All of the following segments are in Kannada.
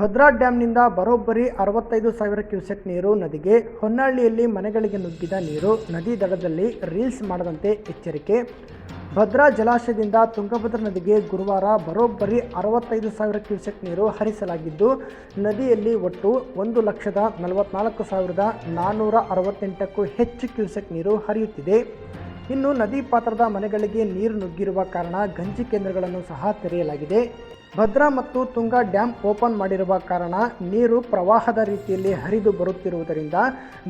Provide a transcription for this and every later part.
ಭದ್ರಾ ಡ್ಯಾಂನಿಂದ ಬರೋಬ್ಬರಿ ಅರವತ್ತೈದು ಸಾವಿರ ಕ್ಯೂಸೆಕ್ ನೀರು, ನದಿಗೆ ಹೊನ್ನಾಳಿಯಲ್ಲಿ ಮನೆಗಳಿಗೆ ನುಗ್ಗಿದ ನೀರು, ನದಿ ದಡದಲ್ಲಿ ರೀಲ್ಸ್ ಮಾಡದಂತೆ ಎಚ್ಚರಿಕೆ. ಭದ್ರಾ ಜಲಾಶಯದಿಂದ ತುಂಗಭದ್ರಾ ನದಿಗೆ ಗುರುವಾರ ಬರೋಬ್ಬರಿ ಅರವತ್ತೈದು ಸಾವಿರ ಕ್ಯೂಸೆಕ್ ನೀರು ಹರಿಸಲಾಗಿದ್ದು, ನದಿಯಲ್ಲಿ ಒಟ್ಟು ಒಂದು ಲಕ್ಷದ ನಲವತ್ನಾಲ್ಕು ಸಾವಿರದ ನಾನ್ನೂರ ಅರವತ್ತೆಂಟಕ್ಕೂ ಹೆಚ್ಚು ಕ್ಯೂಸೆಕ್ ನೀರು ಹರಿಯುತ್ತಿದೆ. ಇನ್ನು ನದಿ ಪಾತ್ರದ ಮನೆಗಳಿಗೆ ನೀರು ನುಗ್ಗಿರುವ ಕಾರಣ ಗಂಜಿ ಕೇಂದ್ರಗಳನ್ನು ಸಹ ತೆರೆಯಲಾಗಿದೆ. ಭದ್ರಾ ಮತ್ತು ತುಂಗಾ ಡ್ಯಾಂ ಓಪನ್ ಮಾಡಿರುವ ಕಾರಣ ನೀರು ಪ್ರವಾಹದ ರೀತಿಯಲ್ಲಿ ಹರಿದು ಬರುತ್ತಿರುವುದರಿಂದ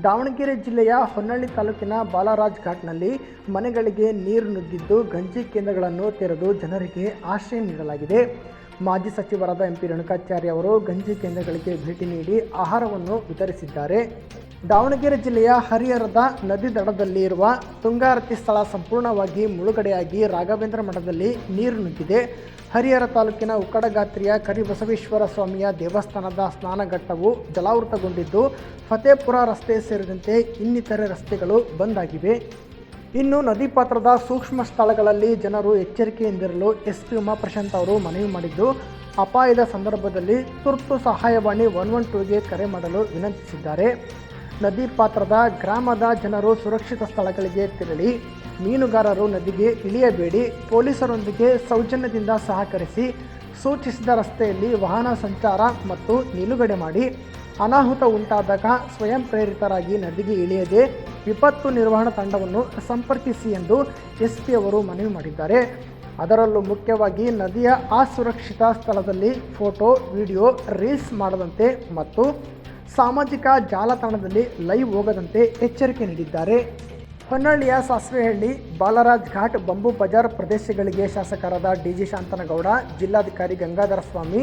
ದಾವಣಗೆರೆ ಜಿಲ್ಲೆಯ ಹೊನ್ನಳ್ಳಿ ತಾಲೂಕಿನ ಬಾಲರಾಜ್ ಘಾಟ್ನಲ್ಲಿ ಮನೆಗಳಿಗೆ ನೀರು ನುಗ್ಗಿದ್ದು ಗಂಜಿ ಕೇಂದ್ರಗಳನ್ನು ತೆರೆದು ಜನರಿಗೆ ಆಶ್ರಯ ನೀಡಲಾಗಿದೆ. ಮಾಜಿ ಸಚಿವರಾದ ಎಂ ಪಿ ರೇಣುಕಾಚಾರ್ಯ ಅವರು ಗಂಜಿ ಕೇಂದ್ರಗಳಿಗೆ ಭೇಟಿ ನೀಡಿ ಆಹಾರವನ್ನು ವಿತರಿಸಿದ್ದಾರೆ. ದಾವಣಗೆರೆ ಜಿಲ್ಲೆಯ ಹರಿಹರದ ನದಿ ದಡದಲ್ಲಿ ಇರುವ ತುಂಗಾರತಿ ಸ್ಥಳ ಸಂಪೂರ್ಣವಾಗಿ ಮುಳುಗಡೆಯಾಗಿ ರಾಘವೇಂದ್ರ ಮಠದಲ್ಲಿ ನೀರು ನುಗ್ಗಿದೆ. ಹರಿಹರ ತಾಲೂಕಿನ ಉಕ್ಕಡಗಾತ್ರಿಯ ಕರಿಬಸವೇಶ್ವರ ಸ್ವಾಮಿಯ ದೇವಸ್ಥಾನದ ಸ್ನಾನಘಟ್ಟವು ಜಲಾವೃತಗೊಂಡಿದ್ದು, ಫತೇಪುರ ರಸ್ತೆ ಸೇರಿದಂತೆ ಇನ್ನಿತರೆ ರಸ್ತೆಗಳು ಬಂದ್ ಆಗಿವೆ ಇನ್ನು ನದಿ ಪಾತ್ರದ ಸೂಕ್ಷ್ಮ ಸ್ಥಳಗಳಲ್ಲಿ ಜನರು ಎಚ್ಚರಿಕೆಯಿಂದಿರಲು ಎಸ್ ಪಿ ಉಮಾಪ್ರಶಾಂತ್ ಅವರು ಮನವಿ ಮಾಡಿದ್ದು, ಅಪಾಯದ ಸಂದರ್ಭದಲ್ಲಿ ತುರ್ತು ಸಹಾಯವಾಣಿ ಒನ್ ಒನ್ ಟೂಗೆ ಕರೆ ಮಾಡಲು ವಿನಂತಿಸಿದ್ದಾರೆ. ನದಿ ಪಾತ್ರದ ಗ್ರಾಮದ ಜನರು ಸುರಕ್ಷಿತ ಸ್ಥಳಗಳಿಗೆ ತೆರಳಿ ಮೀನುಗಾರರು ನದಿಗೆ ಇಳಿಯಬೇಡಿ ಪೊಲೀಸರೊಂದಿಗೆ ಸೌಜನ್ಯದಿಂದ ಸಹಕರಿಸಿ ಸೂಚಿಸಿದ ರಸ್ತೆಯಲ್ಲಿ ವಾಹನ ಸಂಚಾರ ಮತ್ತು ನಿಲುಗಡೆ ಮಾಡಿ ಅನಾಹುತ ಉಂಟಾದಾಗ ಸ್ವಯಂ ಪ್ರೇರಿತರಾಗಿ ನದಿಗೆ ಇಳಿಯದೆ ವಿಪತ್ತು ನಿರ್ವಹಣಾ ತಂಡವನ್ನು ಸಂಪರ್ಕಿಸಿ ಎಂದು ಎಸ್ ಪಿ ಅವರು ಮನವಿ ಮಾಡಿದ್ದಾರೆ. ಅದರಲ್ಲೂ ಮುಖ್ಯವಾಗಿ ನದಿಯ ಅಸುರಕ್ಷಿತ ಸ್ಥಳದಲ್ಲಿ ಫೋಟೋ, ವಿಡಿಯೋ, ರೀಲ್ಸ್ ಮಾಡದಂತೆ ಮತ್ತು ಸಾಮಾಜಿಕ ಜಾಲತಾಣದಲ್ಲಿ ಲೈವ್ ಹೋಗದಂತೆ ಎಚ್ಚರಿಕೆ ನೀಡಿದ್ದಾರೆ. ಹೊನ್ನಳ್ಳಿಯ ಸಾಸ್ವೆಹಳ್ಳಿ ಬಾಲರಾಜ್ ಘಾಟ್ ಬಂಬು ಬಜಾರ್ ಪ್ರದೇಶಗಳಿಗೆ ಶಾಸಕರಾದ ಡಿ ಜಿ ಶಾಂತನಗೌಡ, ಜಿಲ್ಲಾಧಿಕಾರಿ ಗಂಗಾಧರ ಸ್ವಾಮಿ,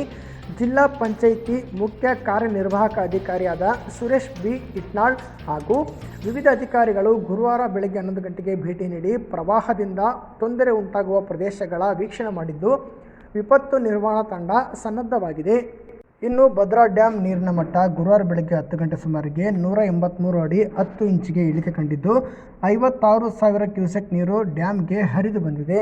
ಜಿಲ್ಲಾ ಪಂಚಾಯಿತಿ ಮುಖ್ಯ ಕಾರ್ಯನಿರ್ವಾಹಕ ಅಧಿಕಾರಿಯಾದ ಸುರೇಶ್ ಬಿ. ಇಟ್ನಾಳ್ ಹಾಗೂ ವಿವಿಧ ಅಧಿಕಾರಿಗಳು ಗುರುವಾರ ಬೆಳಗ್ಗೆ ಹನ್ನೊಂದು ಗಂಟೆಗೆ ಭೇಟಿ ನೀಡಿ ಪ್ರವಾಹದಿಂದ ತೊಂದರೆ ಉಂಟಾಗುವ ಪ್ರದೇಶಗಳ ವೀಕ್ಷಣೆ ಮಾಡಿದ್ದು, ವಿಪತ್ತು ನಿರ್ವಹಣಾ ತಂಡ ಸನ್ನದ್ಧವಾಗಿದೆ. ಇನ್ನು ಭದ್ರಾ ಡ್ಯಾಮ್ ನೀರಿನ ಮಟ್ಟ ಗುರುವಾರ ಬೆಳಗ್ಗೆ ಹತ್ತು ಗಂಟೆ ಸುಮಾರಿಗೆ ನೂರ ಎಂಬತ್ತ್ಮೂರು ಅಡಿ ಹತ್ತು ಇಂಚಿಗೆ ಇಳಿಕೆ ಕಂಡಿದ್ದು, ಐವತ್ತಾರು ಸಾವಿರ ಕ್ಯೂಸೆಕ್ ನೀರು ಡ್ಯಾಮ್ಗೆ ಹರಿದು ಬಂದಿದೆ.